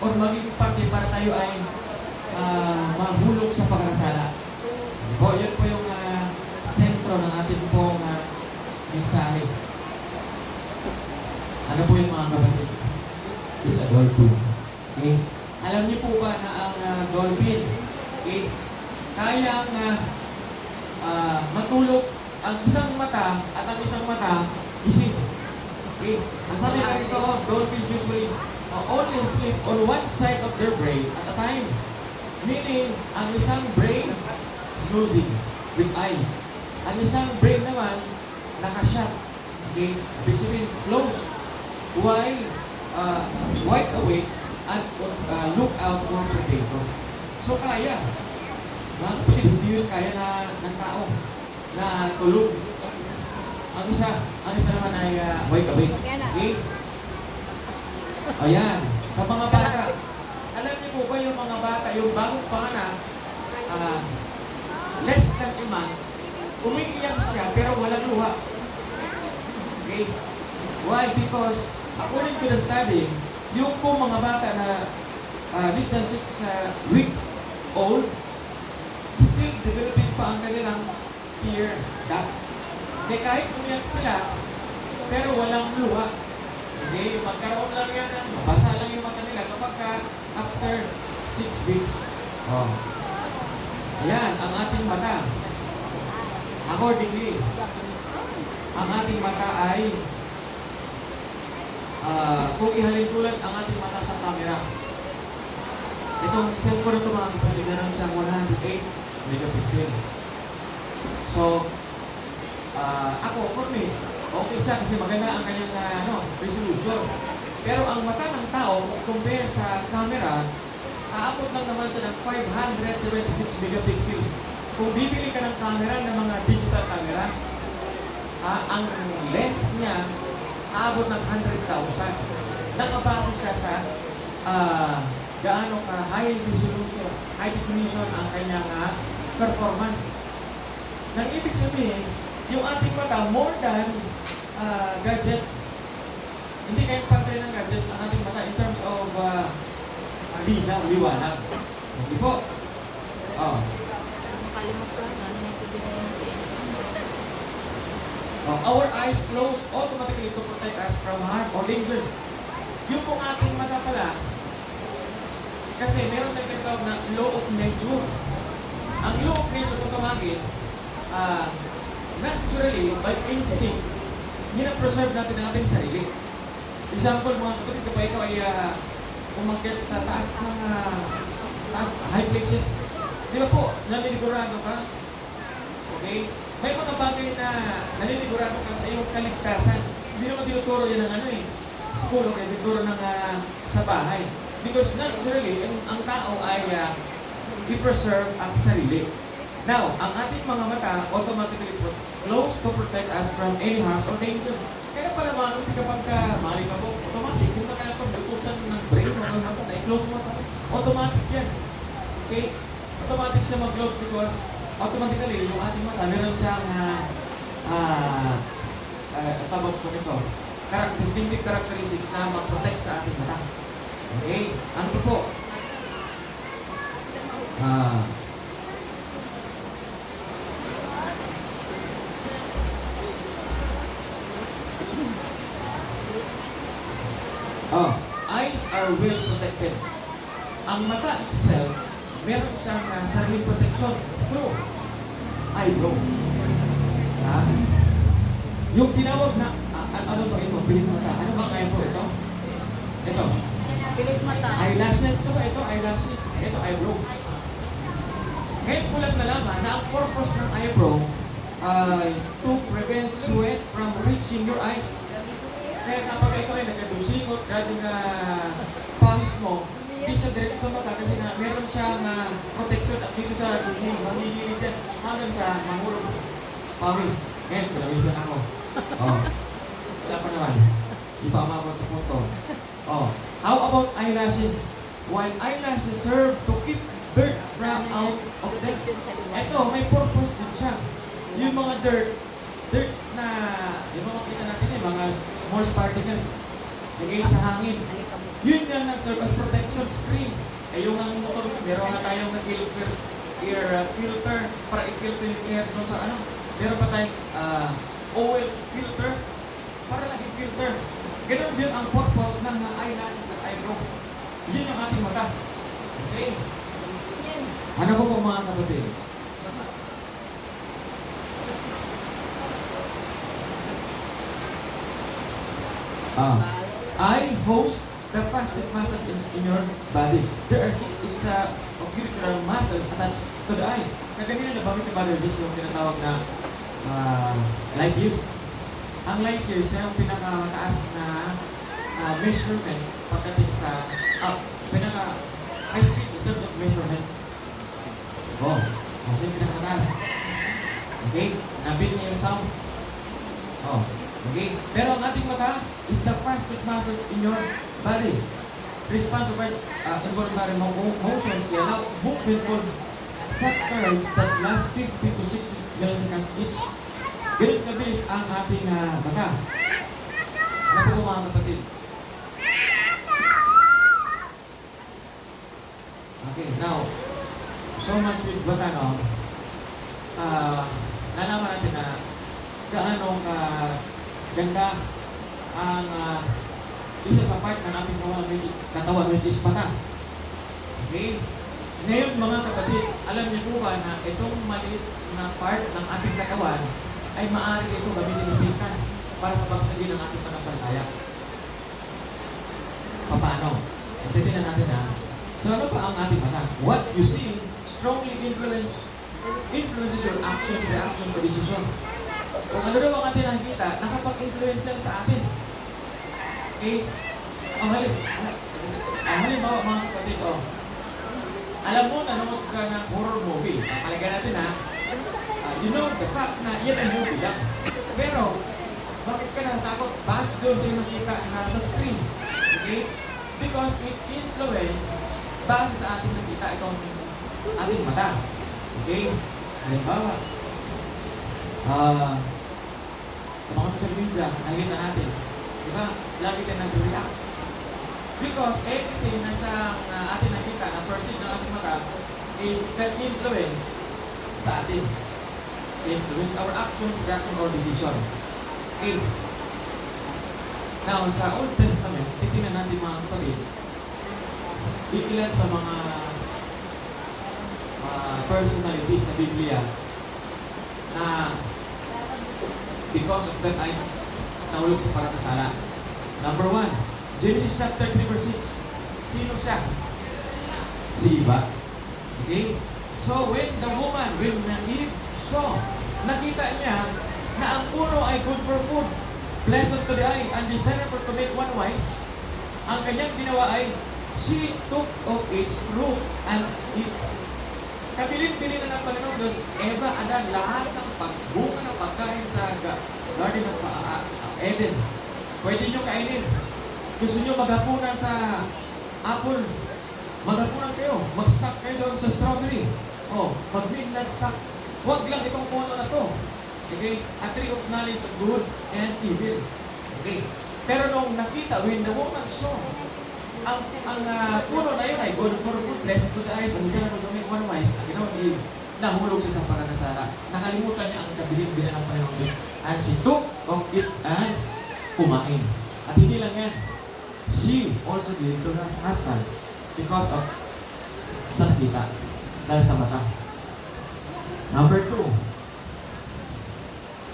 or maging parte para tayo ay ah, mahulog sa pagkakasala. Po, yun po yung ah, sentro ng ating pong uh, mensahe. Ano po yung mga kapatid? It's a dolphin. Okay? Alam niyo po ba na ang ah, dolphin, okay, kayang ah, ah, matulog ang isang mata at ang isang mata isip. Okay? Ang sabi nga rito, dolphins usually uh, only sleep on one side of their brain at a time. Meaning, ang isang brain snoozing with eyes. Ang isang brain naman nakashut. Okay? Ibig sabihin, closed. While uh, wide awake at uh, look out for predator. So kaya. Mga kapatid, hindi yun kaya na, ng tao na tulog. Ang isa, ang isa naman ay uh, wide awake. Okay? Ayan. Sa mga bata, alam niyo po ba yung mga bata, yung bagong panganak, ah, less than a month, umiiyak siya pero walang luha. Okay? Why? Because according to the study, yung po mga bata na ah, less than 6 weeks old, still developing pa ang kanilang tear duct. Kaya kahit umiyak sila, pero walang luha. Okay, magkaroon lang yan ng mabasa lang yung mata nila kapag ka after 6 weeks. Oh. Ayan, ang ating mata. Accordingly, ang ating mata ay ah, kung ihalin tulad ang ating mata sa camera. Itong cellphone na ito mga kapatid, meron siyang 108 megapixel. So, ah, ako, for me, okay siya kasi maganda ang kanyang ah, ano, resolution. Pero ang mata ng tao, compare sa camera, aabot lang naman siya ng 576 megapixels. Kung bibili ka ng camera ng mga digital camera, ah, ang lens niya aabot ng 100,000. Nakabase siya sa ah, gaano ka high resolution, high definition ang kanyang ah, performance. Nang ibig sabihin, yung ating mata more than ah, gadgets. Hindi kayo pantay ng gadgets ang ating mata in terms of uh, linaw, liwanag. Hindi po. Oh. Oh, our eyes close automatically to protect us from harm or danger. Yung pong ating mata pala, kasi meron tayong tinatawag na law of nature. Ang law of nature kung tumagin, ah, naturally, by instinct, gina-preserve natin ang ating sarili. Example, mga kapatid, kapag ikaw ay uh, umakyat sa taas ng ah, taas, high places, di ba po, naliligurado ka? Okay? May mga bagay na naliligurado ka sa iyong kaligtasan. Hindi naman tinuturo yan ng ano eh. School, okay, tinuturo ng ah, sa bahay. Because naturally, ang, ang tao ay uh, i-preserve ang sarili. Now, ang ating mga mata automatically close to protect us from any harm or danger. Kaya pala kapatid, kapag ka mali ka po, automatic, kung na kaya pagdutusan ng brain mo, ng mata, na-close mo mata, automatic yan. Okay? Automatic siya mag-close because automatically, yung ating mata, meron siyang ah, ah, ah, tawag ko nito, char- distinctive characteristics na mag-protect sa ating mata. Okay? Ano po? Ah, Oh, are well protected. Ang mata itself, meron siyang uh, sariling protection through eyebrow. Ha? Yung tinawag na, ah, ano ba ito? Pilit mata. Ano ba eyebrow ito? Ito. Pilit mata. Eyelashes to ba? Ito, eyelashes. Ito, eyebrow. Ngayon ko lang nalaman na ang purpose ng eyebrow ay to prevent sweat from reaching your eyes. Kaya kapag ikaw ay nagkadusingot, grabe na pawis mo, hindi siya direct sa mata kasi na meron siyang uh, protection at dito sa dingin, mangigilit yan hanggang sa mahulog pawis. Ngayon, palawisan ako. Oh. Wala pa naman. Di pa umabot sa punto. Oh. How about eyelashes? While eyelashes serve to keep dirt from out of them. Ito, may purpose din siya. Yung mga dirt, dirts na, yung mga kita natin eh, mga small particles. Lagay sa hangin. Yun yung nag-serve as protection screen. Eh yung ang motor, meron nga tayong nag-filter, air uh, filter para i-filter yung air doon sa ano. Meron pa tayong uh, oil filter para lang i-filter. Ganun din ang purpose ng mga eye natin sa eye. Yun yung ating mata. Okay? Ano po po mga kapatid? Ah. Eye host the fastest muscles in, in your body. There are six extra ocular muscles attached to the eye. Kaganya na nabanggit ni Brother Jess yung tinatawag na ah, light years. Ang light years, siya yung pinakamataas na ah, measurement pagdating sa up. Pinaka high speed in terms of measurement. Oh, okay, pinakamataas. Okay, nabili niya yung sound. Oh, okay. Pero ang ating mata is the fastest muscles in your body. Response to uh, involuntary mo- mo- motions they allow movement called subcurrents that last 50 to 60 milliseconds each. Ganun kabilis ang ating ah, mata. Ano po mga kapatid? Okay, now, so much with Batano, ah, nalaman natin na gaano ka ganda ang ah, isa sa part ng ating katawan, katawan, which is mata. Okay? Ngayon mga kapatid, alam niyo po ba na itong maliit na part ng ating katawan ay maaari ito gamitin ni Satan para mabagsagin ang ating pananampalataya. Paano? Intindihan natin ha. So ano pa ang ating mata? What you see strongly influence influences your actions, reactions, or decision. Kung ano daw ang ating nakikita, nakapag-influence yan sa atin. Okay? Ang halim, ang halimbawa mga kapatid, oh, alam mo, nanonood ka ng horror movie. Palagay natin ha, ah, you know the fact na yan ang movie lang. Pero, bakit ka natatakot? Base doon sa nakita na sa screen. Okay? Because it influence base sa ating nakita itong ating mata. Okay? Halimbawa, ah, sa mga social media, nakikita natin, di ba, lagi ka nag-react. Because everything na siyang uh, ating nakita, na perceive ng ating mata, is that influence sa atin. Influence our actions, reaction, or decision. Okay. Now, sa Old Testament, titingnan natin mga kapatid, ilan sa mga uh, personalities sa Biblia na because of that ay nahulog sa parakasala. Number one, Genesis chapter 3 verse 6. Sino siya? Si Eva. Okay? So when the woman, when Eve saw, nakita niya na ang puno ay good for food, pleasant to the eye, and desirable to make one wise, ang kanyang ginawa ay, she took of its fruit and it Kabilin-bilin na ng Panginoon Diyos, Eva, Adan, lahat ng pagbunga ng pagkain sa ga- Garden of uh, Eden. Pwede nyo kainin. Gusto nyo maghapunan sa apple, maghapunan kayo. Mag-stock kayo doon sa strawberry. O, mag-midnight stock. Huwag lang itong puno na to. Okay? A tree of knowledge of good and evil. Okay? Pero nung nakita, when the woman saw, ang ang ah, puno na yun ay good for food, blessed to the eyes, ang siya na mag-make one wise, ang ginawa ni Eve, nahulog siya sa paranasara. Nakalimutan niya ang kabilin-bilan ng Panginoon Diyos. And she took of it and kumain. At hindi lang yan, she also gave to her husband because of sa nakita, dahil sa mata. Number two,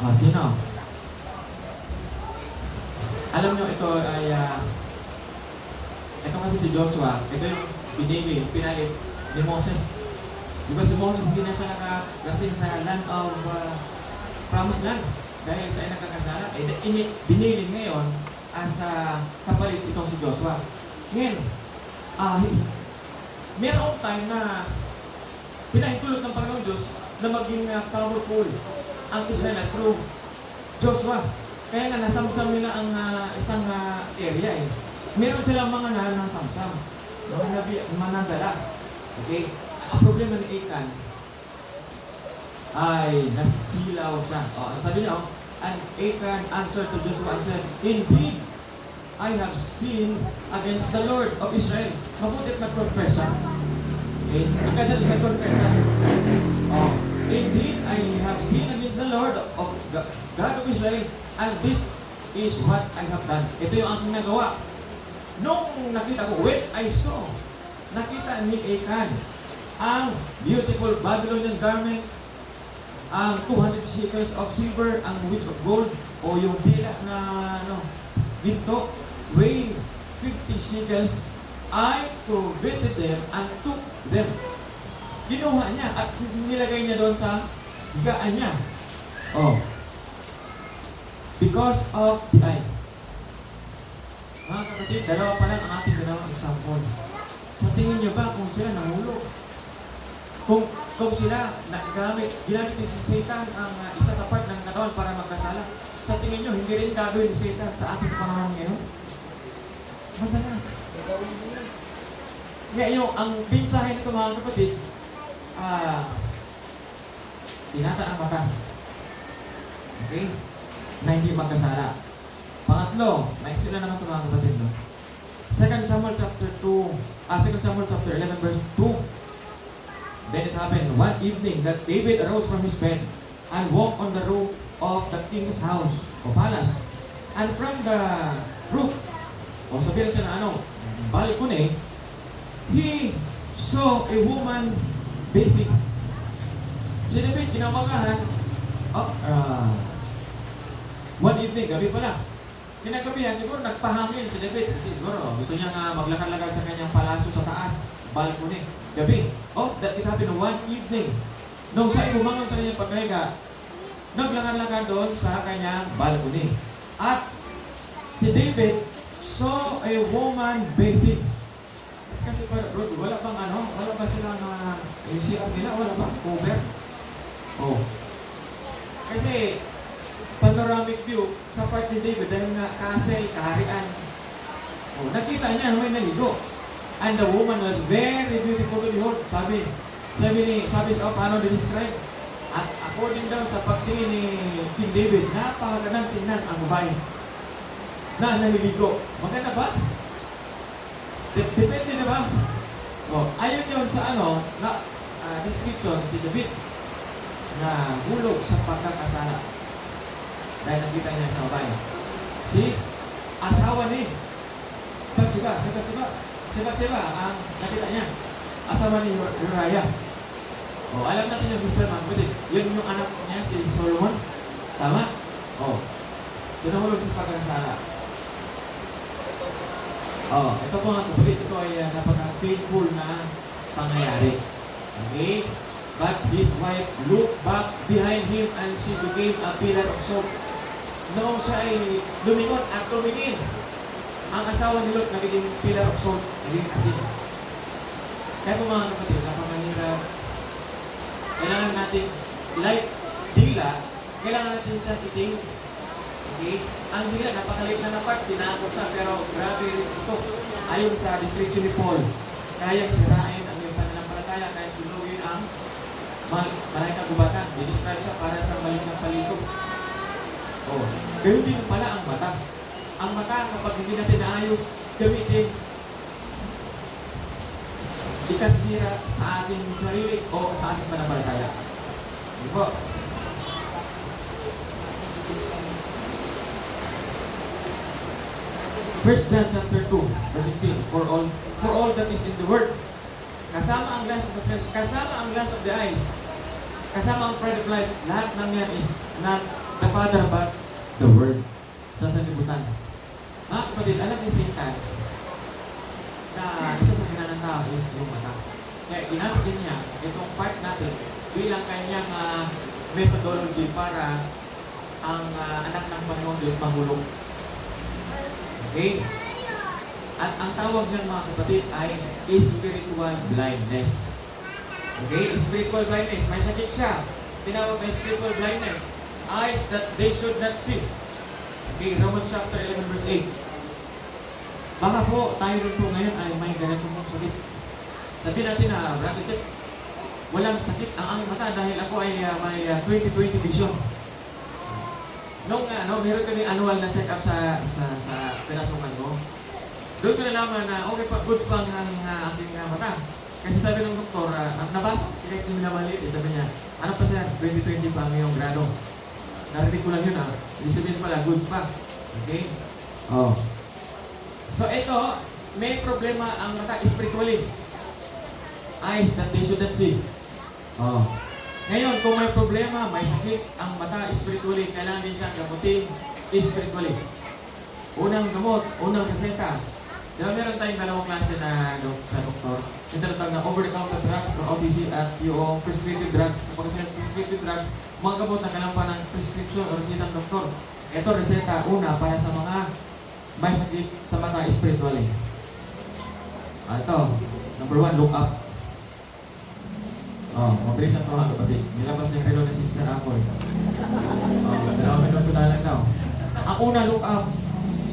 ah, sino? Alam niyo, ito ay ah, ito kasi si Joshua, ito yung binili, pinalit ni Moses. Di ba si Moses hindi na siya nakarating sa land of uh, promised land dahil siya ay. Eh, ini, binili ngayon as uh, kapalit itong si Joshua. Ngayon, ah, mayroong time na pinahintulot ng Panginoon Diyos na maging uh, powerful ang Israel through Joshua. Kaya nga nasamsam nila ang ah, isang ah, area eh. Meron silang mga nanasamsam. Mga nabi, manadala. Okay? Ang problema ni Achan ay nasilaw siya. O, ang sabi niya, oh, and Achan answered to Joshua and said, Indeed, I have sinned against the Lord of Israel. Mabutit mag-confess siya. Okay? Ang ganda sa confession. Oh, indeed, I have sinned against the Lord of the God of Israel, and this is what I have done. Ito yung aking nagawa. Nung nakita ko, when I saw, nakita ni Achan ang beautiful Babylonian garments, ang 200 shekels of silver, ang width of gold, o yung tila na ano, ginto, weighing 50 shekels, I coveted them and took them. Kinuha niya at nilagay niya doon sa higaan niya. Oh. Because of the eye. Mga kapatid, dalawa pa lang ang ating dalawang example. Sa tingin niyo ba kung sila nahulog? Kung, kung sila nagamit, ginamit ni Satan ang uh, isa sa part ng katawan para magkasala, sa tingin niyo, hindi rin gagawin ni Satan sa ating panahon ngayon? Madalas. Kaya yung, ang mensahe nito mga kapatid, ah, tinata ang mata. Okay? Na hindi magkasala. Pangatlo, maiksi na naman ito mga kapatid. No? 2 Samuel chapter 2, ah, 2 Samuel chapter 11 verse 2. Then it happened one evening that David arose from his bed and walked on the roof of the king's house o palace. And from the roof, o sabihin natin na ano, balcony, he saw a woman bathing. Si David, kinamagahan, oh, ah, one evening, gabi pala. Kinagabihan, siguro nagpahangin si David siguro gusto niya nga maglakad-lakad sa kanyang palasyo sa taas, balcony, gabi. Oh, that it happened one evening. Nung siya bumangon sa kanyang pagkahiga, naglakad-lakad doon sa kanyang balcony. At si David saw a woman bathing. Kasi para bro, wala bang ano, wala ba sila na yung CR nila, wala ba cover? Oh. Kasi panoramic view sa part ni David dahil nga castle, kaharian. Oh, nakita niya may naligo. And the woman was very beautiful to behold. Sabi, sabi ni, sabi sa paano describe At according daw sa pagtingin ni King David, napakagandang tingnan ang babae na naliligo. Maganda ba? De- Depende na ba? Oh, ayon yun sa ano, na ah, description si David na hulog sa pagkakasala. Dahil nakita niya sa babae. Si asawa ni Batsiba, si Batsiba, si Batsiba ang nakita niya. Asawa ni Ur- Uriah. Oh, alam natin yung sister mga kapatid. Yun yung anak niya, si Solomon. Tama? Oh. So, nahulog sa pagkakasala. Oh, ito po mga kapatid, ito ay uh, napaka-faithful na pangyayari. Okay? But his wife looked back behind him and she became a pillar of salt. Noong siya ay lumingon at tumingin, ang asawa ni Lot nagiging pillar of salt, naging asin. Kaya po mga kapatid, napamahirap. Kailangan natin, like dila, kailangan natin siya iting Okay? Ang dila, napakaliit na napat, tinakot siya, pero grabe ito. Ayon sa description ni Paul, kayang sirain ang iyong pananampalataya, kaya sunugin ang mal malay kagubatan. Dinescribe siya para sa maliit ng palito. Oh. Ganun din pala ang mata. Ang mata, kapag hindi natin naayos gamitin, ikasira sa ating sarili o sa ating pananampalataya. Hindi po. First John chapter 2, verse 16, for all for all that is in the world, kasama ang lust of the flesh, kasama ang lust of the eyes, kasama ang pride of life, lahat ng yan is not the Father but the Word sa sanlibutan. Kapatid, alam ni Satan na isa sa ginanang tao is yung mata. Kaya ginamit din niya itong part natin bilang kanyang ah, methodology para ang ah, anak ng Panginoon Diyos mahulog. Okay? At ang tawag niyan mga kapatid ay spiritual blindness. Okay? Spiritual blindness. May sakit siya. Tinawag na spiritual blindness. Eyes that they should not see. Okay, Romans chapter 11 verse 8. Baka po tayo rin po ngayon ay may ganito pong sakit. Sabihin natin na, Brother Jeff, walang sakit ang aming mata dahil ako ay uh, may uh, 20-20 vision. nung ano, meron kami annual na check-up sa, sa, sa pinasukan ko. Doon ko nalaman na okay pa, goods pa ang uh, aking uh, mata. Kasi sabi ng doktor, uh, nabasa, kaya yung minamaliit, eh, sabi niya, ano pa sir, 2020 pa ang iyong grado. Narinig ko lang yun ah. Ibig sabihin pala, goods pa. Okay? Oh. So ito, may problema ang mata spiritually. Eyes that they should not see. Oh. Ngayon, kung may problema, may sakit ang mata spiritually, kailangan din siyang gamutin spiritually. Unang gamot, unang reseta. Di ba meron tayong dalawang klase na dok sa doktor? Yung tinatawag na over-the-counter drugs or OTC at yung prescriptive drugs. Kapag sila prescriptive drugs, mga gamot na kailangan pa ng prescription o reseta ng doktor. Ito reseta, una, para sa mga may sakit sa mata spiritually. Ah, ito, number one, look up. Oh, mabilis na ito mga kapatid. Nilabas niya yung relo ng Sister Apple. Oh, dalawang minuto na lang daw. Ang una, look up.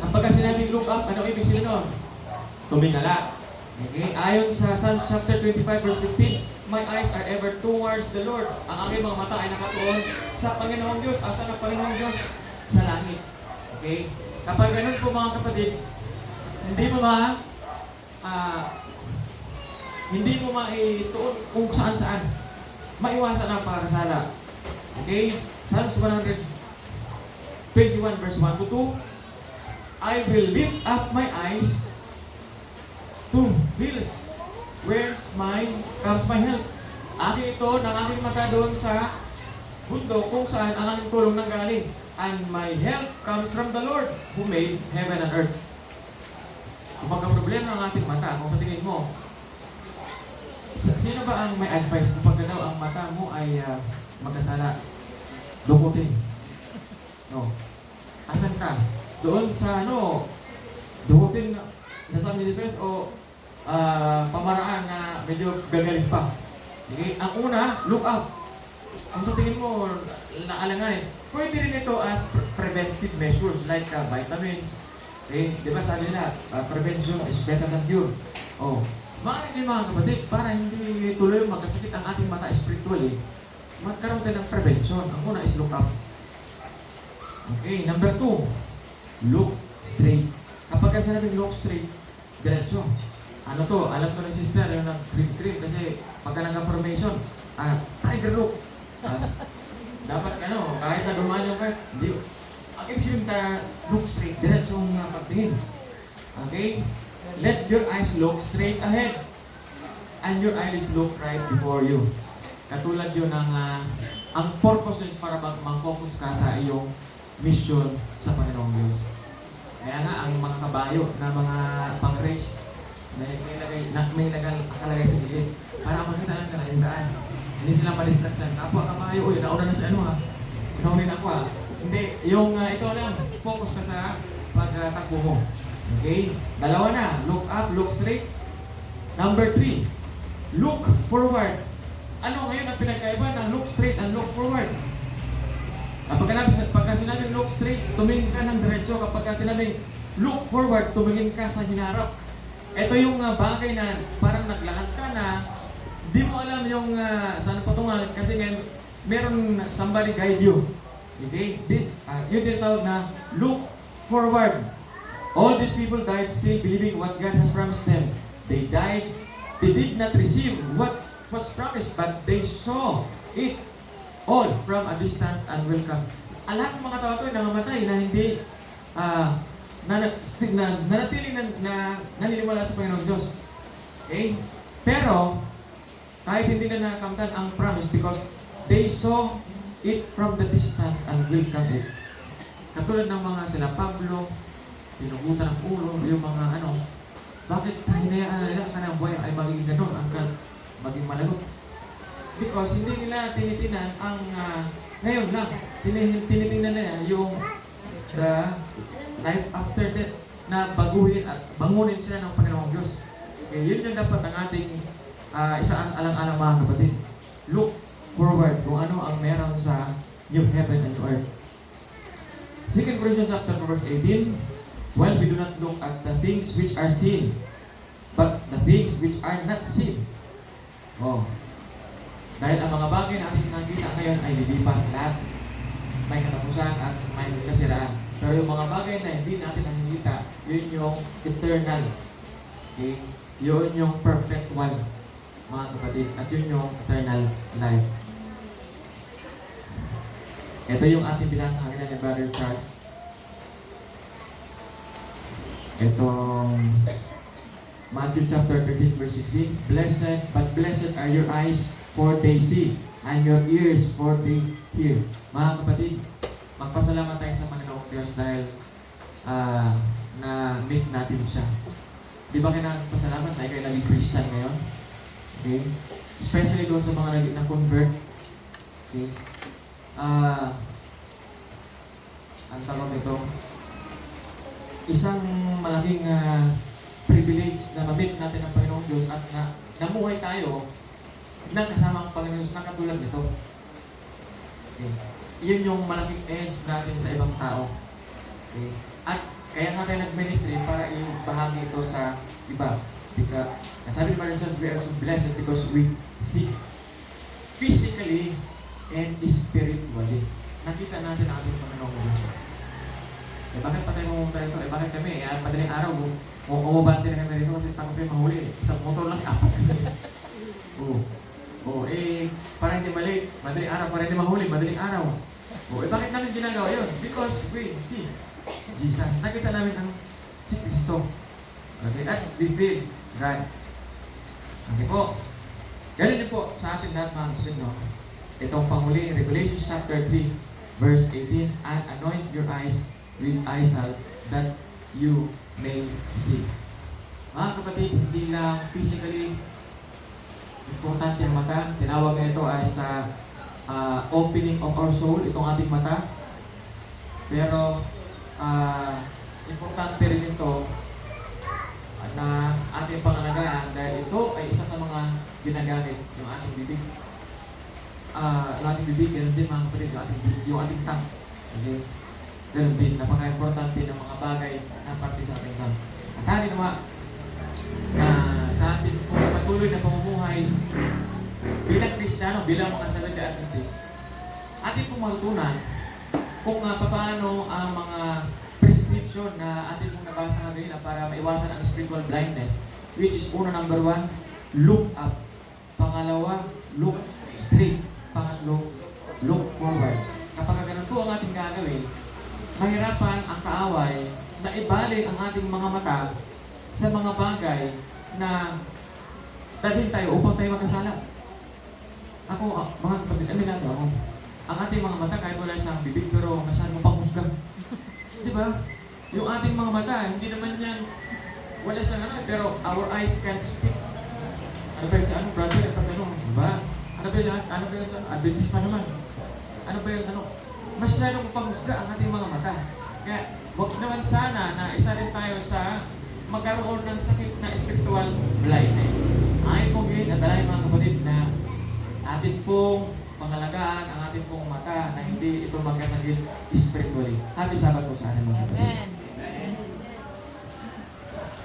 Ang pagka sinabing look up, ano ibig sabihin nun? Tumingala. Okay? Ayon sa Psalms chapter 25 verse 15, My eyes are ever towards the Lord. Ang aking mga mata ay nakatuon sa Panginoong Diyos. Asa ng Panginoong Diyos? Sa langit. Okay? Kapag ganun po mga kapatid, hindi mo ma ah, hindi mo maituon kung saan saan. Maiwasan ang pagkasala. Okay? Psalms 121 verse 1 to 2. I will lift up my eyes to hills. Where's my comes my help? Akin ito ng aking mata doon sa mundo kung saan ang aking tulong nanggaling. And my help comes from the Lord who made heaven and earth. Kapag ang problema ng ating mata, kung sa tingin mo, sa- sino ba ang may advice kapag daw ang mata mo ay ah, magkasala? Dukutin. No. Asan ka? Doon sa ano, dukutin na nasa ministers o ah, pamaraan na medyo gagaling pa. Okay? Ang una, look up. Kung sa tingin mo, naalanganin, pwede rin ito as pre- preventive measures like ah, vitamins. Okay? Di ba sabi nila, ah, prevention is better than cure. Oh, mga din mga kapatid, para hindi tuloy magkasakit ang ating mata spiritually, magkaroon tayo ng prevention. Ang una is look up. Okay, number two, look straight. Kapag ka sinabing look straight, diretso. Ano to, alam ko ng sister, yung ng green green kasi pagka nagka-formation, ah, tiger look. Ah, dapat ano, kahit na yung kahit, hindi, ang ibig sabihin ta, look straight, diretso ang uh, pagtingin. Okay? Let your eyes look straight ahead. And your eyes look right before you. Katulad yun ng, ah, ang purpose is para bang mag-focus ka sa iyong mission sa Panginoong Diyos. Kaya nga, ang mga kabayo na mga pang-race, may, may, lagay, na, may nakalagay sa gilid para makita lang ka na yung daan. Hindi sila madistraction. Kapwa kabayo, uy, nauna na si ano ha. Nauna na ako ha. Hindi, yung uh, ito lang, focus ka sa pagtakbo mo. Okay? Dalawa na. Look up, look straight. Number three, look forward. Ano ngayon ang pinagkaiba ng look straight and look forward? Kapag ka pagka sinabing look straight, tumingin ka ng diretso. Kapag ka tinabing look forward, tumingin ka sa hinarap. Ito yung uh, bagay na parang naglakad ka na di mo alam yung uh, saan patungan kasi ngayon meron somebody guide you. Okay? Di, uh, yun din tawag na look forward. All these people died still believing what God has promised them. They died, they did not receive what was promised, but they saw it all from a distance and will come. Ang lahat ng mga tao ay nangamatay na hindi na, na, na, nanatili na, na naniniwala sa Panginoong Diyos. Okay? Pero, kahit hindi na nakamtan ang promise because they saw it from the distance and will come it. Katulad ng mga sila Pablo, pinugutan ng ulo, yung mga ano, bakit hinayaan nila ka ng buhay ay magiging ganun, hanggang maging malagot? Because hindi nila tinitinan ang ah, ngayon lang, tinitin- tinitingnan nila yung the life after death na baguhin at bangunin sila ng Panginoong Diyos. Okay, yun yung dapat ang ating ah, isang alang-alang mga kapatid. Look forward kung ano ang meron sa new heaven and new earth. 2 Corinthians chapter 4, verse 18, While we do not look at the things which are seen, but the things which are not seen. Oh. Dahil ang mga bagay na ating nakita ngayon ay lilipas lahat. may katapusan at may kasiraan. Pero yung mga bagay na hindi natin nakikita, yun yung eternal. Okay? Yun yung perpetual, mga kapatid. At yun yung eternal life. Ito yung ating binasa kanina ni Brother Charles. Itong Matthew chapter 13 verse 16. Blessed, but blessed are your eyes for they see, and your ears for they hear. Mga kapatid, magpasalamat tayo sa Panginoong Diyos dahil ah, na-meet natin siya. Di ba kayo nagpasalamat tayo kayo naging Christian ngayon? Okay? Especially doon sa mga naging na-convert. Okay? Ah, ang tawag nito, isang malaking ah, privilege na ma-meet natin ang Panginoong Diyos at na namuhay tayo ng kasama ang Panginoon Diyos na katulad nito. Okay. Yun yung malaking edge natin sa ibang tao. Okay. At kaya nga tayo nag-ministry para ibahagi ito sa iba. Because, sabi ni Maria Jesus, we are so blessed because we see physically and spiritually. Nakita natin ang ating Panginoong Diyos. Eh, bakit pa tayo pumunta rito? Eh, bakit kami? Eh, madaling araw, o umabante na kami rito kasi takot kayo mahuli. Isang motor lang, apat kami. Oo. Oo, eh, para hindi mali, madaling araw, para hindi mahuli, madaling araw. Oo, eh, bakit namin ginagawa yun? Because we see Jesus. Nakita namin ang si Kristo. Okay, at we feel God. Okay po. Ganun din po sa ating lahat mga kapatid, no? Itong panghuli, Revelation chapter 3, verse 18, And anoint your eyes with eye salve that you may see. Mga kapatid, hindi lang physically importante ang mata. Tinawag na ito as sa ah, opening of our soul, itong ating mata. Pero, ah, importante rin ito na ating pangalagaan dahil ito ay isa sa mga ginagamit yung ating bibig. Ah, yung ating bibig, ganun din mga kapatid, yung ating, yung ating tongue. Okay? Ganun din, napaka-importante ng mga bagay na parte sa ating tongue. At hali naman, na sa ating patuloy na pamumuhay bilang Kristiyano, bilang mga Seventh Day Adventist, ating pong matutunan kung uh, paano ang mga prescription na ating pong nabasa kanina para maiwasan ang spiritual blindness, which is una number one, look up. Pangalawa, look straight. Pangatlo, look forward. Kapag ganun po ang ating gagawin, mahirapan ang kaaway na ibalik ang ating mga mata sa mga bagay na dalhin tayo upang tayo magkasala. Ako, ah, mga kapatid, aminado ako. Ang ating mga mata, kahit wala siyang bibig, pero masyadong panghusga. Di ba? Yung ating mga mata, hindi naman yan, wala siyang ano, pero our eyes can speak. Ano ba yun sa ano, brother? Ang pagtanong, ba? Ano ba yun? Ano ba yun sa ano? Adventist pa naman. Ano ba yun? Ano? Masyadong panghusga ang ating mga mata. Kaya, wag naman sana na isa rin tayo sa magkaroon ng sakit na spiritual blindness. Ay pong gawin at dalayan mga kapatid na atin pong pangalagaan ang ating pong mata na hindi ito magkasakit spiritually. Happy Sabbath po sa atin mga kapatid. Amen.